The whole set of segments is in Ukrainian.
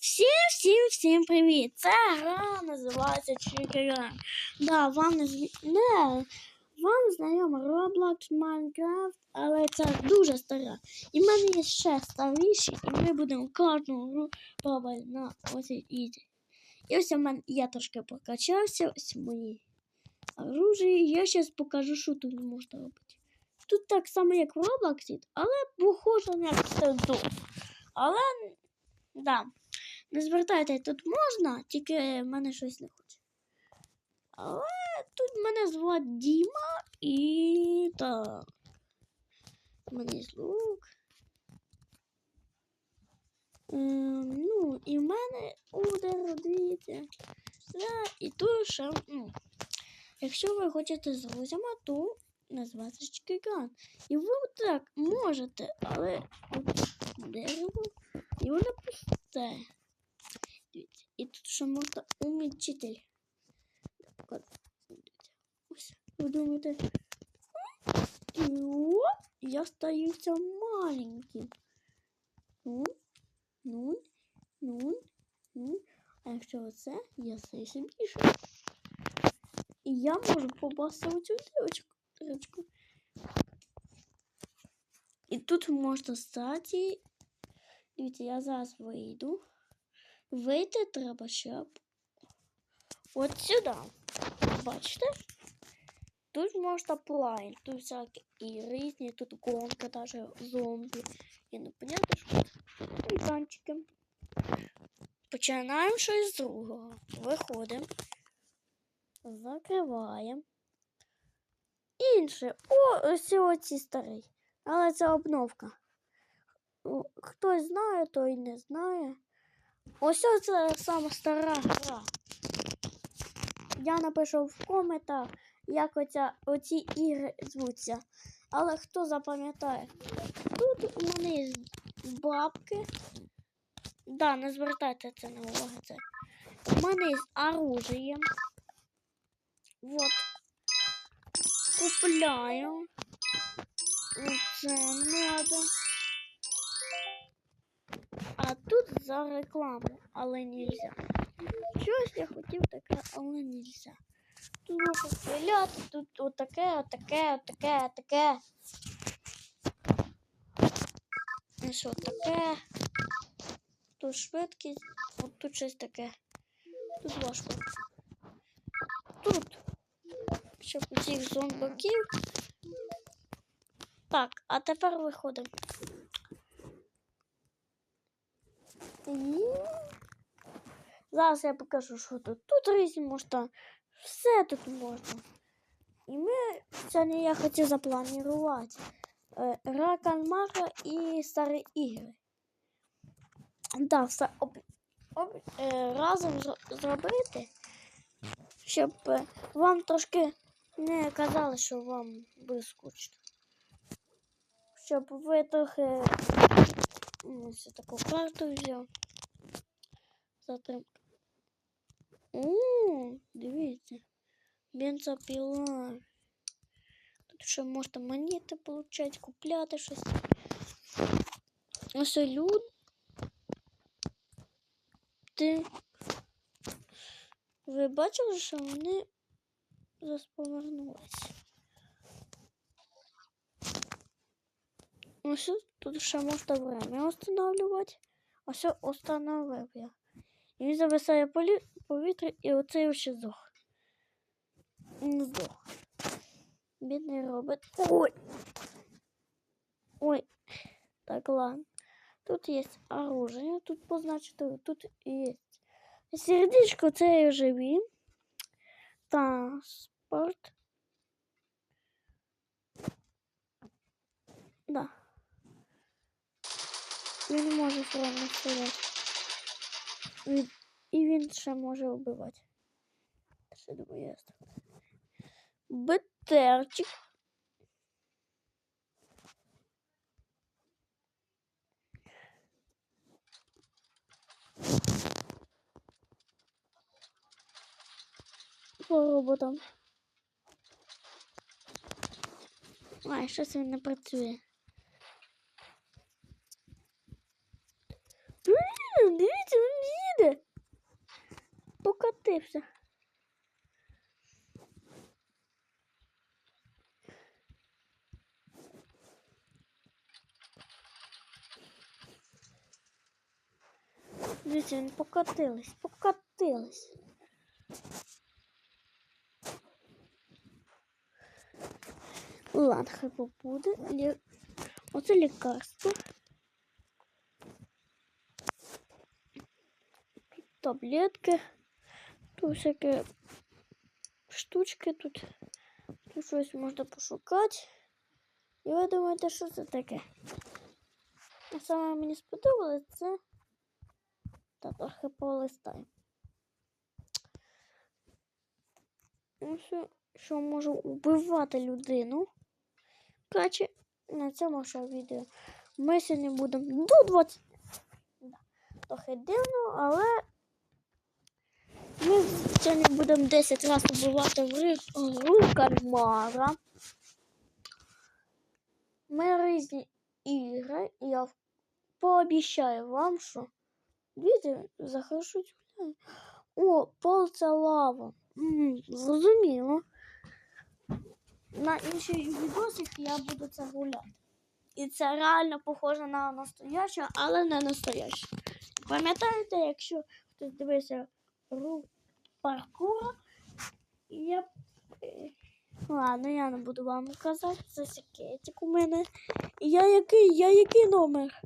Всім, всім, всім привіт! Це гра називається Чикеран. Да, вам не, не вам знайома Roblox, Minecraft, але це дуже стара. І в мене є ще старіші, і ми будемо кожну гру пробувати на ось ізі. І ось у мене я трошки прокачався, ось мої оружие. Я зараз покажу, що тут можна робити. Тут так само, як в Roblox, але похоже на стендов. Але, да. Не звертайте, тут можна, тільки в мене щось не хоче. Але тут мене звати Діма і так. У мене є лук. Ем, ну, і в мене удар, дивіться. Да, і тут ще, ну, якщо ви хочете з друзями, то назвати Чикиган. І ви так можете, але от дерево, і воно пусте. І тут ще можна умічитель. Ось, ви думаєте. О, я стаюся маленьким. Ну, ну, ну, ну. А якщо оце, я стаюся більше. І я можу попасти в цю дірочку. І тут можна стати. Дивіться, я зараз вийду. Вийти треба, щоб от сюди. Бачите? Тут можна плайн, тут всякі і різні, тут гонка, даже зомбі. І непонятно, що тут. Танчики. Починаємо щось з другого. Виходимо. Закриваємо. Інше. О, ось оці старий. Але це обновка. Ну, Хтось знає, той не знає. Ось це сама стара гра. Я напишу в коментах, як оця, оці ігри звуться. Але хто запам'ятає? Тут у мене бабки. Да, не звертайте це на увагу. У мене є оружие. Вот. Купляю. Це надо. А тут за рекламу, але нельзя. Щось я хотів таке, але нельзя. Тут можна стріляти, тут отаке, отаке, отаке, отаке. І що таке? Тут швидкість, от тут щось таке. Тут важко. Тут. Щоб усіх зомбаків. Так, а тепер виходимо. Зараз я покажу, що тут. Тут різні можна. Все тут можна. І ми сьогодні я хотів запланувати е, гра кальмара і старі ігри. Да, все об, об, е, разом зробити, щоб е, вам трошки не казали, що вам буде скучно. Щоб ви трохи м, ось таку карту взяв. Затримка. О, дивіться. Бензопіла. Тут ще можна монети получати, купляти щось. Ось люди. Ви бачили, що вони засповернулися? Ось тут ще можна время встановлювати. Ось установив я. І він зависає повітря, і оцей ще здох. Не здох. Бідний робот. Ой. Ой. Так, ладно. Тут є оружие, тут позначити, тут є. Сердечко це живі. Транспорт. Да. Він може правильно стріляти. Він- І він ще може вбивати. Ще думаю, я. Бетерчик. По роботам. Ай, щось він не працює. покотився. Дивіться, він покотились, покотились. Ладно, хай побуде. Лі... Оце лікарство. Тут таблетки. Тут всякі штучки тут. Тут щось можна пошукати. І ви думаєте, що це таке? А саме мені сподобалось це. Та трохи полистаємо. Ну, що, що може вбивати людину. Коротше, на цьому ще відео. Ми сьогодні будемо до 20. Да. Трохи дивно, але ми сьогодні будемо 10 разів вбивати в гру кальмара. Ми різні ігри, і я пообіцяю вам, що діти захочуть гуляти. О, пол це лава. Зрозуміло. На інших відосах я буду це гуляти. І це реально похоже на настояще, але не настояще. Пам'ятаєте, якщо хтось дивився паркура, я. е, Ладно, я не буду вам казати, це секретик у мене. Я який? Я який номер?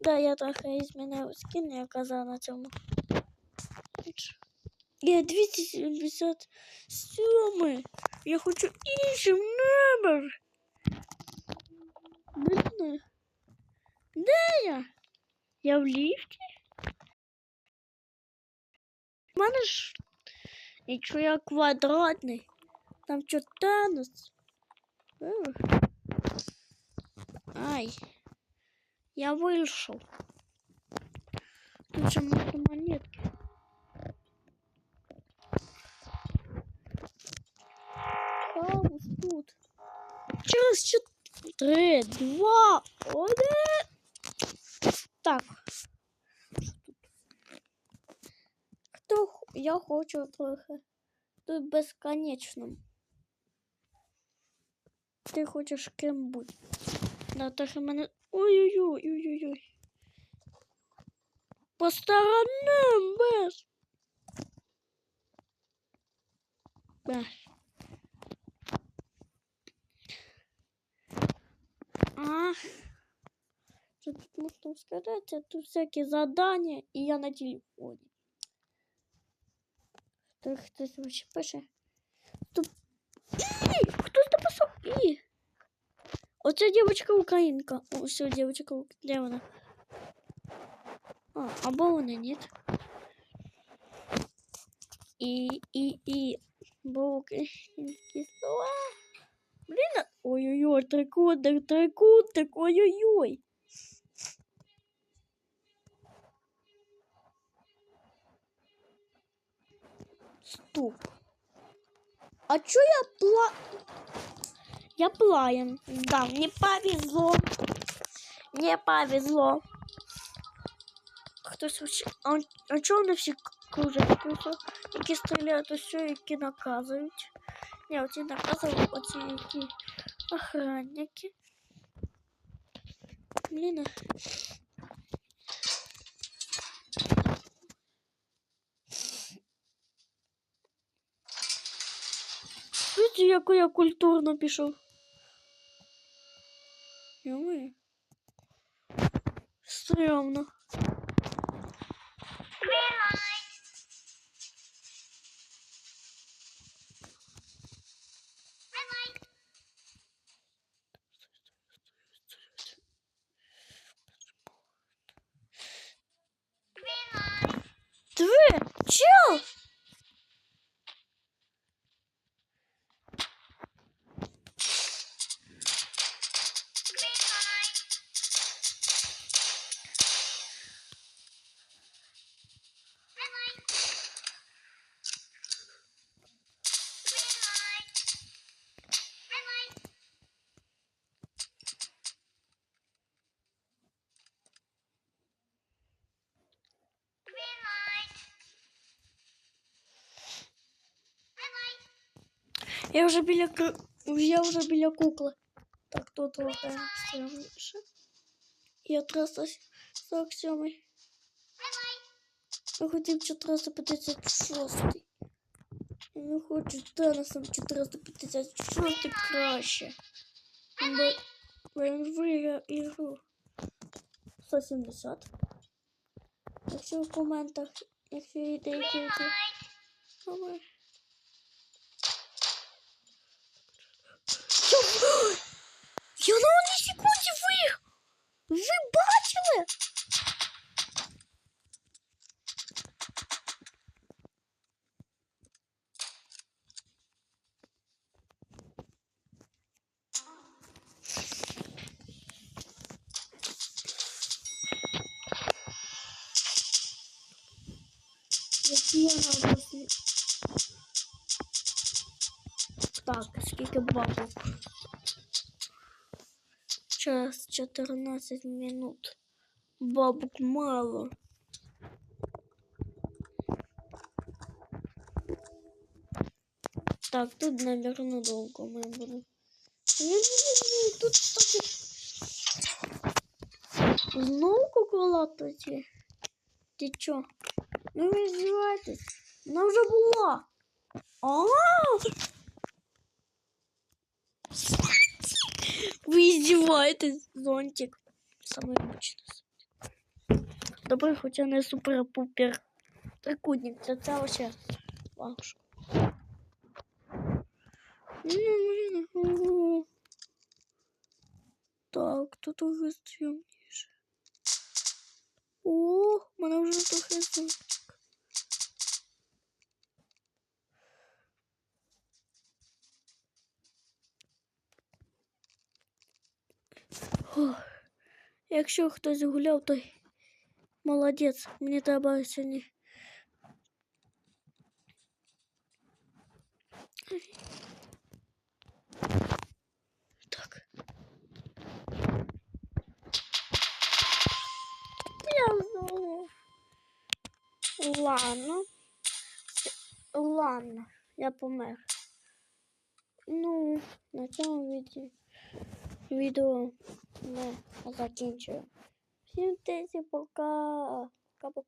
Да, я трохи змінив скін, я казав на цьому. Я 277. Я хочу інший номер. Блін. Де я? Я в ліфті? Мене ж. Я квадратний, там 14. Ех. Ай. Я вийшов. Тут же много монетки. Хаос тут. Через чотири, два, один. Так. Я хочу трохи. Тут безконечно. Ти хочеш ким бути? Да, трохи мене. Ой-ой-ой, ой-ой-ой. По сторонам без. Без. А. Тут можно сказать? Тут всякие задания, и я на телефоне. Тут хтось вообще пише. Тут... І! Хтось написав І! Оце дівчинка українка. О, все, дівчинка Ук- Де вона? А, або вона нет. І, і, і. Бо українські слова. Блін, а- ой-ой-ой, трикутник, трикутник, ой-ой-ой. Стоп. А чё я пла... Я плаем. Да, мне повезло. Мне повезло. Хтось вообще... А, он- а чого вони всі кружать? Просто які стріляють усе, які наказують. Ні, оці наказують, оці які охранники. Блін. Видите, яку я культурно пішов. Йоми. Стрьомно. Я вже біля я вже біля кукли. Так, тут трохи стрімніше. Я 347. Я хотів 456. Я хочу Денисом 456 краще. Бо він виграв ігру 170. Якщо в коментах, якщо є деякі Я, на одній секунді виграв! Ви бачили? Так, скільки бабок? Час 14 минут. Бабок мало. Так, тут, наверное, долго мы будем. Я не знаю, тут кстати... Знову куколата ті? Ти чо? Ну ви здіваєтесь? Вона вже була. А! Вы издеваетесь, зонтик. Самый обычный зонтик. Добрый хоть она супер-пупер. Трикутник, это вообще бабушка. Так, тут уже стрёмнейше. О, мене вже трохи зробили. Якщо хтось гуляв, то молодець. Мені треба сьогодні. Так. Я знову. Ладно. Ладно, я помер. Ну, на цьому відео відео ми закінчуємо. Всім тесі, пока. Пока-пока.